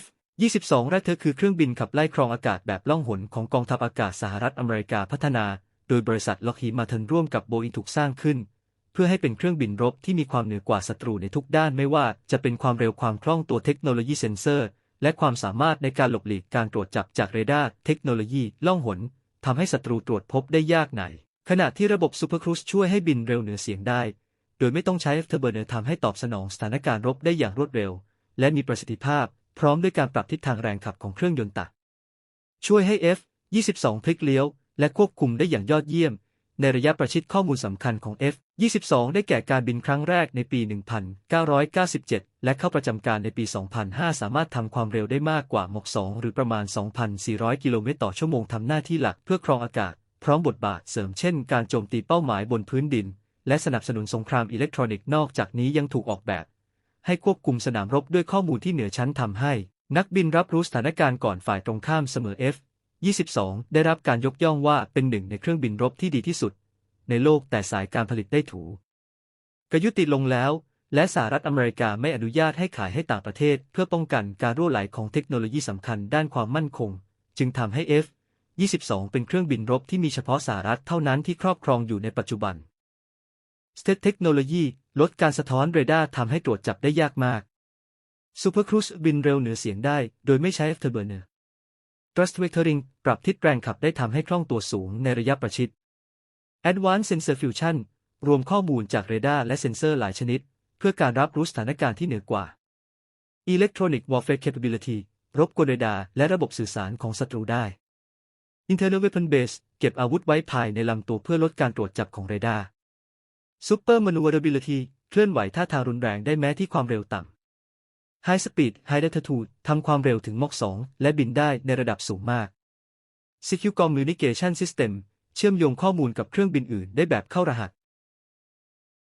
F-22 แรกเธอคือเครื่องบินขับไล่ครองอากาศแบบล่องหนของกองทัพอากาศสหรัฐอเมริกาพัฒนา โดยบริษัทล็อกฮีมาเทนร่วมกับโบอิงถูกสร้างขึ้น เพื่อให้เป็นเครื่องบินรบที่มีความเหนือกว่าศัตรูในทุกด้านไม่ว่าจะเป็นความเร็วความคล่องตัวเทคโนโลยีเซ็นเซอร์ และความสามารถในการหลบหลีกการตรวจจับจากเรดาร์เทคโนโลยีล่องหนทำให้ศัตรูตรวจพบได้ยากในขณะที่ระบบซูเปอร์ครูซช่วยให้บินเร็วเหนือเสียงได้ โดยไม่ต้องใช้เทอร์เบอร์เนอร์ทำให้ตอบสนองสถานการณ์รบได้อย่างรวดเร็ว และมีประสิทธิภาพ พร้อมด้วยการปรับทิศทางแรงขับของเครื่องยนต์ตัก ช่วยให้ F-22 พลิกเลี้ยว และควบคุมได้อย่างยอดเยี่ยม ในระยะประชิดข้อมูลสำคัญของ F-22 ได้แก่การบินครั้งแรกในปี 1997 และเข้าประจำการในปี 2005 สามารถทำความเร็วได้มากกว่าหมก2หรือประมาณ 2,400 กิโลเมตรต่อชั่วโมงทำหน้าที่หลักเพื่อครองอากาศ พร้อมบทบาทเสริมเช่น การโจมตีเป้าหมายบนพื้นดิน และสนับสนุนสงครามอิเล็กทรอนิกส์นอกจากนี้ยังถูกออกแบบ ให้ควบคุมสนามรบด้วยข้อมูลที่เหนือชั้นทำให้ นักบินรับรู้สถานการณ์ก่อนฝ่ายตรงข้ามเสมอ F 22 ได้รับการยกย่องว่าเป็นหนึ่งในเครื่องบินรบที่ดีที่สุด ในโลกแต่สายการผลิตได้ถูกยุติลงแล้ว และสหรัฐอเมริกาไม่อนุญาตให้ขายให้ต่างประเทศ เพื่อป้องกันการรั่วไหลของเทคโนโลยีสำคัญด้านความมั่นคง จึงทำให้ F 22 เป็นเครื่องบินรบที่มีเฉพาะสหรัฐเท่านั้นที่ครอบครองอยู่ในปัจจุบัน สเตทเทคโนโลยีลดการสะท้อนเรดาร์ทำให้ตรวจจับได้ยากมากซูเปอร์ครูซบินเร็วเหนือเสียงได้ โดยไม่ใช้ afterburner thrust vectoring ปรับทิศแรงขับได้ทำให้คล่องตัวสูงในระยะประชิด advanced sensor fusion รวมข้อมูลจากเรดาร์และเซ็นเซอร์หลายชนิด เพื่อการรับรู้สถานการณ์ที่เหนือกว่า electronic warfare capability รบกวนเรดาร์และระบบสื่อสารของศัตรูได้ internal weapon base เก็บอาวุธไว้ภายในลำตัวเพื่อลดการตรวจจับของเรดาร์ super maneuverability เคลื่อนไหวท่าทางรุนแรงได้แม้ที่ความเร็วต่ำ High Speed High Altitude ทำความเร็วถึงมอก2 และบินได้ในระดับสูงมาก Secure Communication System เชื่อมโยงข้อมูลกับเครื่องบินอื่นได้แบบเข้ารหัส